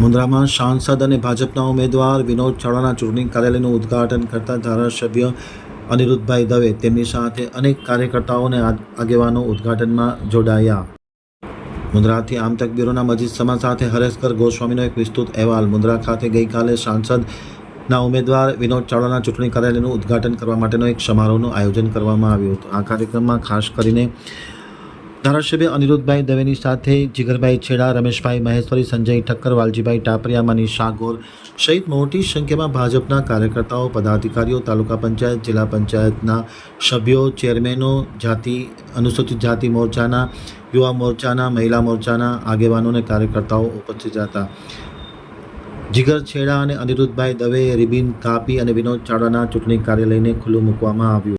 મુન્દ્રામાં સાંસદ અને ભાજપના ઉમેદવાર વિનોદ ચાવડાના ચૂંટણી કાર્યાલયનું ઉદ્ઘાટન કરતા ધારાસભ્ય અનિરુદ્ધભાઈ દવે તેમની સાથે અનેક કાર્યકર્તાઓ અને આગેવાનો ઉદ્ઘાટનમાં જોડાયા. મુન્દ્રાથી આમતક બ્યુરોના મજીદ સમા સાથે હરેશકર ગોસ્વામીનો એક વિસ્તૃત અહેવાલ. મુન્દ્રા ખાતે ગઈકાલે સાંસદના ઉમેદવાર વિનોદ ચાવડાના ચૂંટણી કાર્યાલયનું ઉદ્ઘાટન કરવા માટેનો એક સમારોહનું આયોજન કરવામાં આવ્યું હતું. આ કાર્યક્રમમાં ખાસ કરીને ધારાસભ્ય અનિરુદ્ધભાઈ દવેની સાથે જીગરભાઈ છેડા, રમેશભાઈ મહેશ્વરી, સંજય ઠક્કર, વાલજીભાઈ ટાપરિયા, મનીષા ગોર સહિત મોટી સંખ્યામાં ભાજપના કાર્યકર્તાઓ, પદાધિકારીઓ, તાલુકા પંચાયત, જિલ્લા પંચાયતના સભ્યો, ચેરમેનો, જાતિ, અનુસૂચિત જાતિ મોરચાના, યુવા મોરચાના, મહિલા મોરચાના આગેવાનો અને કાર્યકર્તાઓ ઉપસ્થિત હતા જીગર છેડા અને અનિરુદ્ધભાઈ દવેએ રિબિન કાપી અને વિનોદ ચાવડાના ચૂંટણી કાર્યાલયને ખુલ્લું મૂકવામાં આવ્યું.